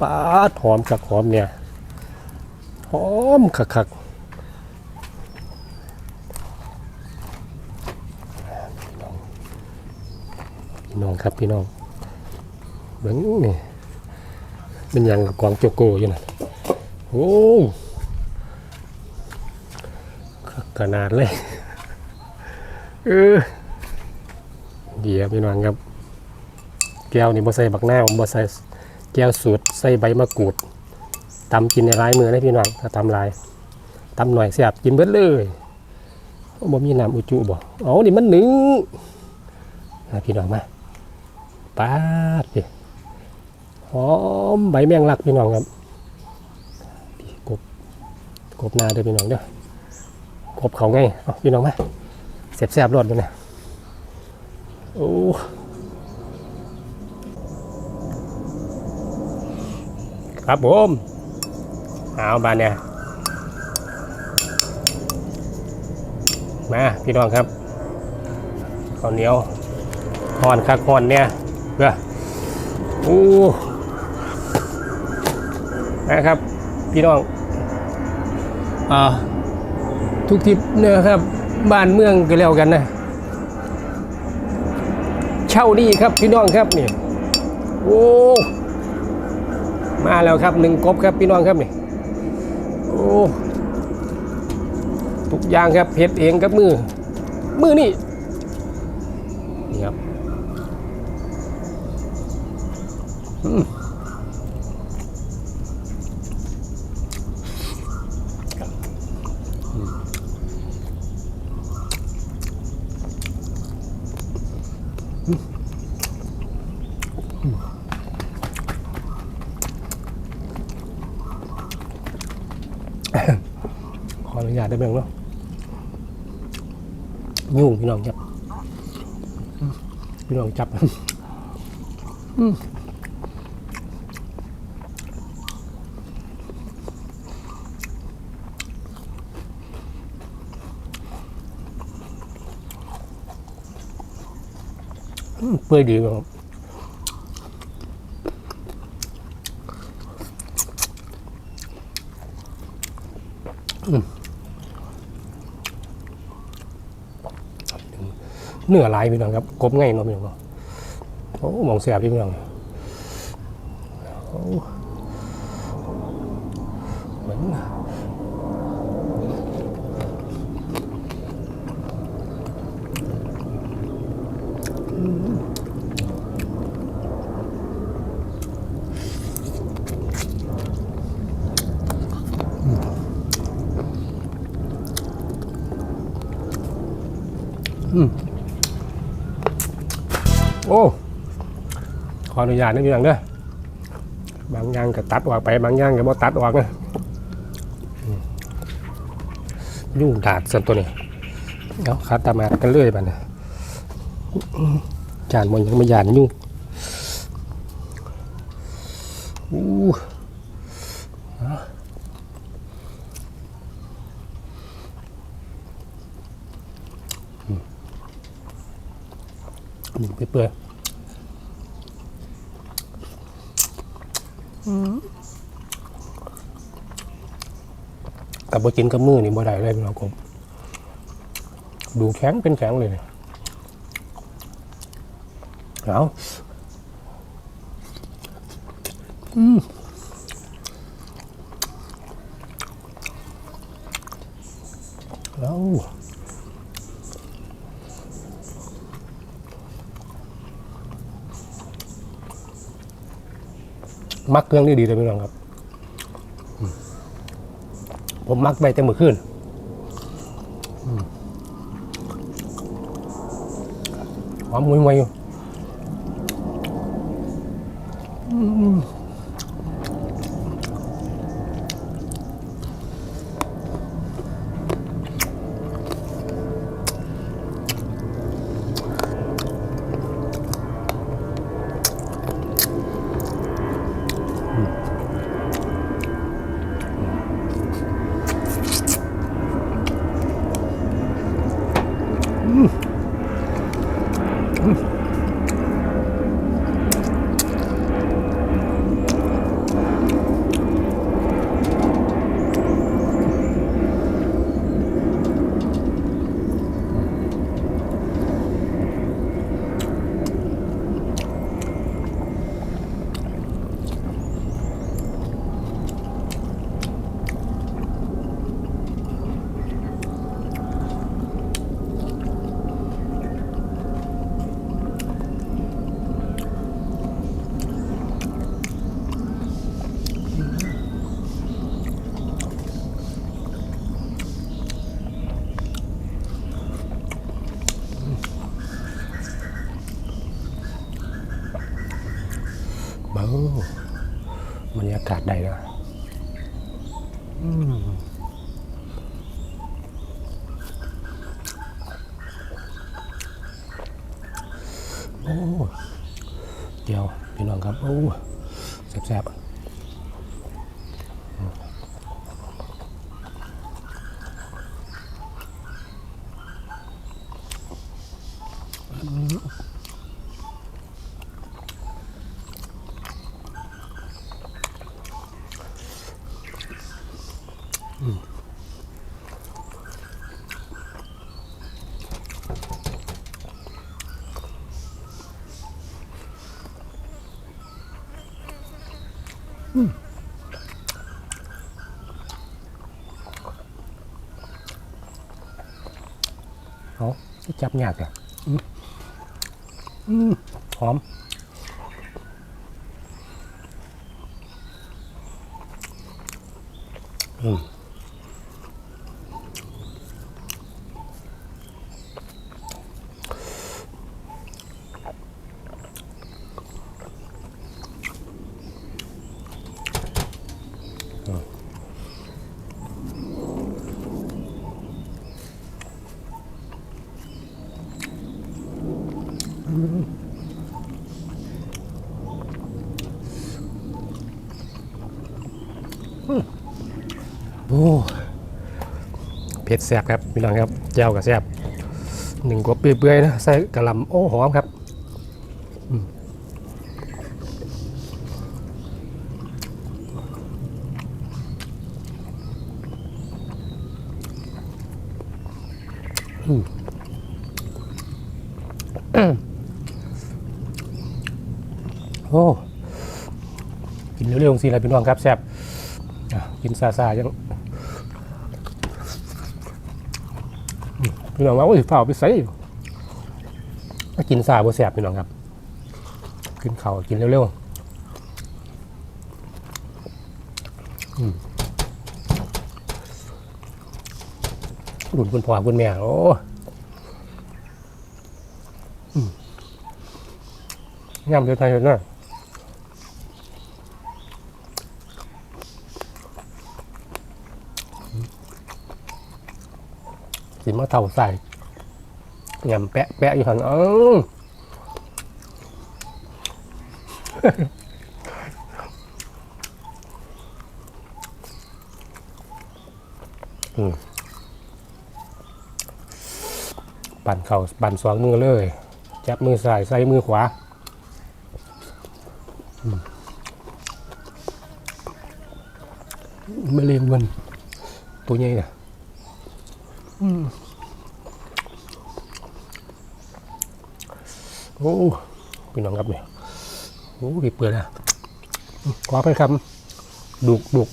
ปาดหอมคักหอมเนี่ยหอมคักคักพี่น้องครับพี่น้องเบิ้งนี่เป็นหยังกับกวางโจโกอยู่นะโอ้ขนาดเลยเออเดี๋ยวพี่น้องครับ แก้วนี่บ่ใส่บักหน้าวบ่ใส่ ก้วสูตรใส่ใบมะกรูดตำกินในร้ายมือนะพี่น้องถ้าตำลายตำหน่อยเสียบกินเบิดเลยบ่มีน้ำอุจุบ่เอนี่มันหนึ่งนะพี่น้องมาปาดดิหอมใบแมงลักพี่น้องครับกบกบนาเด้อพี่น้องเด้อกบเขาไงพี่น้องมาเสียบแซ่บๆรอดเลยนะโอ้ ครับผมเอาบานเนี่ยมาพี่น้องครับข้าวเหนียวหอนคักหอนเนี่ยเพื่อโอ้นะครับ พี่น้องอ่าทุกทิศเนี่ยครับ บ้านเมืองก็แล้วกันนะ เช่านี่ครับพี่น้องครับนี่โอ้ มาแล้วครับหนึ่งกบครับพี่น้องครับนี่โอ้ทุกอย่างครับเพ็ดเองกับมือ มือนี่นี่ครับอืมอืมขออนุญาต ได้เบ้างเนาะยุ่งพี่น้องจับพี่น้องจับอืมเปื่อยดีครับ เนื้อลายพี่น้องครับกบง่ายเนาะพี่น้องโอ้มองเสียบพี่น้องอ้เหมือนโออนุญาตนิดนึงเด้อบางอย่างก็ตัดออกไปบางอย่างก็บ่ตัดออกนะยุ่งดาดส่วนตัวนี้เดี๋ยวคัดตามากันเรื่อยไปนะจานมันยังไม่ยานยุ่งอู้อะอืมหนึ่งเปื่อยๆกั บ่กินกับมือนี่บ่ได้เลยพี่น้องผมดูแข็งเป็นแข็งเลยเนี่ยเอาอืมเอามักเครื่องนี่ดีเลยพี่น้องครับ ผมมักไปแต่เมื่อคืนหอมมวยมวยอยู่ บรรยากาศใดนะโอ้เดี๋ยวพี่น้องครับ โอ้แซ่บๆ เอาจับยากเลยอืมอืมหอม เผ็ดแซ่บครับพี่น้องครับแจ่วกับแซ่บหนึ่งกบเปื่อยๆนะใส่กระหลำโอ้หอมครับอืมโอ้กินเร็วๆสิอะไรพี่น้องครับแซ่บอะกินซาซายังอืม พี่น้องว่าโอ้ยเฝ้าไปใส่กินซาบ่แสบพี่น้องครับ กินเข้ากินเร็วๆอืมหลุนคุณพ่อคุณแม่โอ้อืมย่ำเดือดไทยเดือดหน้า มาเท่าใส่ยำแปะแปะอยู่หันเออปั่นเข่าปั่นสองมือเลยจับมือซ้ายใส่มือขวาอืมมะเร็งมันตัวใหญ่น่ะ โอ้พี่น้องครับเนี่ยโอ้ดีเปื่อยนะขอไปคำดุกดุก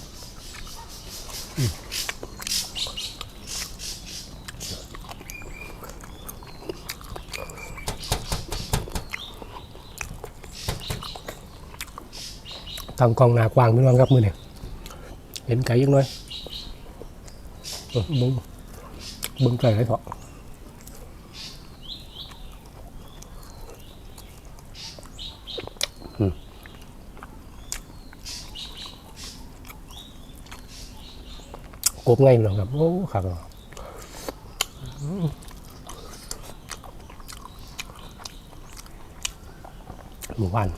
ตั้งกองหนากวางพี่น้องครับมือเนี่ยเห็นไก่ยังน้อยบึงบึงไก่ให้เถอะ กบไงเหรอครับ โอ้ขังหมู่บ้าน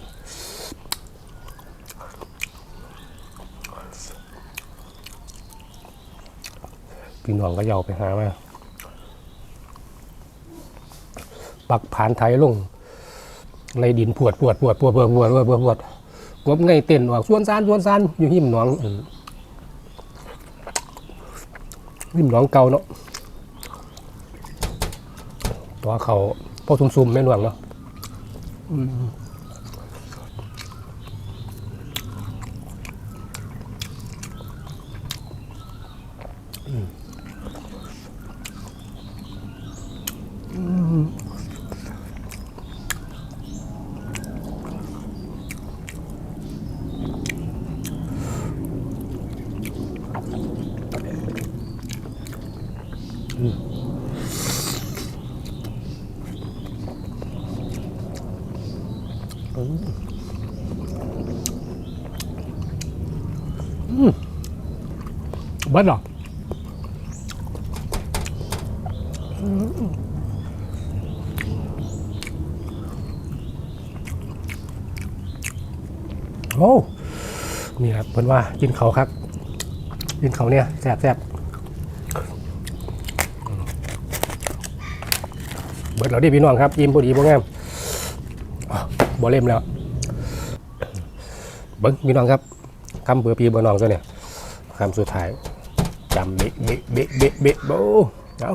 พี่น้องก็ยาวไปหามาปักผานไทยลงในดินปวดปวดปวดปวดปวดปวดปวดปวดกบไงเต้นออกส่วนซานส่วนซานอยู่หิมหนองอ ริมหนองเก่าเนาะตัวเขาพอซุ่มๆแม่นวงเนาะ เบิ้ลหรอโอ้นี่ครับเพิ่อนว่ากินเขาครับ กินเขาเนี่ยแซ่บแซ่บเบิดเราดิพี่น้องครับอิ่มพอดีพวกงามบ่เล่มแล้ว เบิ้งพี่น้องครับคำเบอร์ปีเบอร์นองตัวเนี่ยคำสุดท้าย จำเบะเบะเบะเบะเบะโบเอา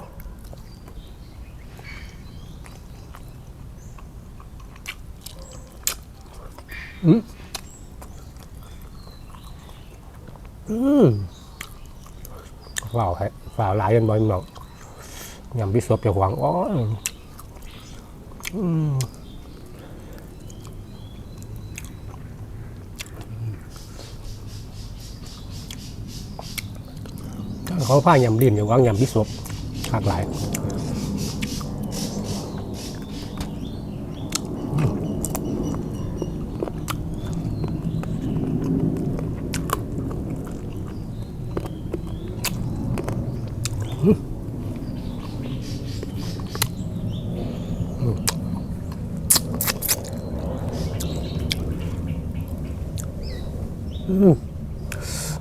อืมอืมฝ่าวให้ฝ่าวหลายกันบ่อยน้องยำพิศวจะหวังอ๋ออืม เขาผ้ายำลิ้นอยู่วางยำพิศวหลากหลาย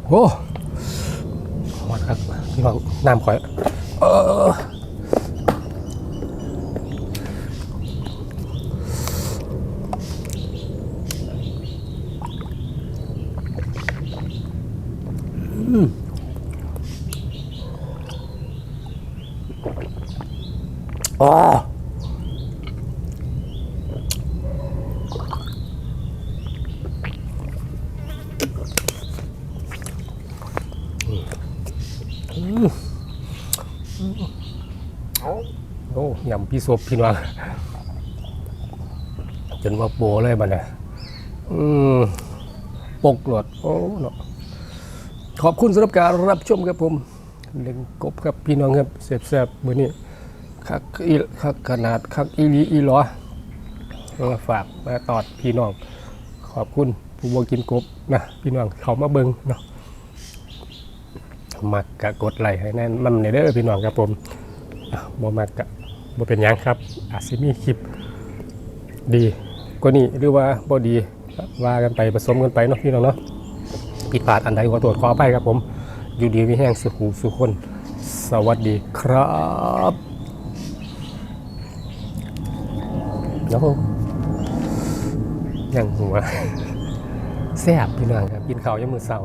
โอ้ น้ำข่อยเอออืมอ๋อโอ้ยำพี่ ศพพี่น้องจนว่าโปเลยบัดเนี่ยอืมปกหลดโอ้เนาะขอบคุณสำหรับการรับชมครับผมเล่นกบครับพี่น้องครับแซ่บๆมื้อนี้คักอีคักขนาดคักอีลีอีหลอมาฝากมาตอดพี่น้อง ขอบคุณผู้บกินกบนะพี่น้องเขามาเบิงเนาะมักกะกดไลค์ให้แน่นมันในเด้อพี่น้องครับผมบ่มักกะ บ่เป็นยังครับ อาจสิมีคลิปดีกว่านี้หรือว่าบ่ดีว่ากันไปผสมกันไปเนาะพี่น้องเนาะผิดพลาดอันใดขอโทษขออภัยครับผม อยู่ดีมีแห้งสุขูสุขคน สวัสดีครับแล้วยังหัวแซ่บพี่น้องครับกินข้าวยังมือเศร้า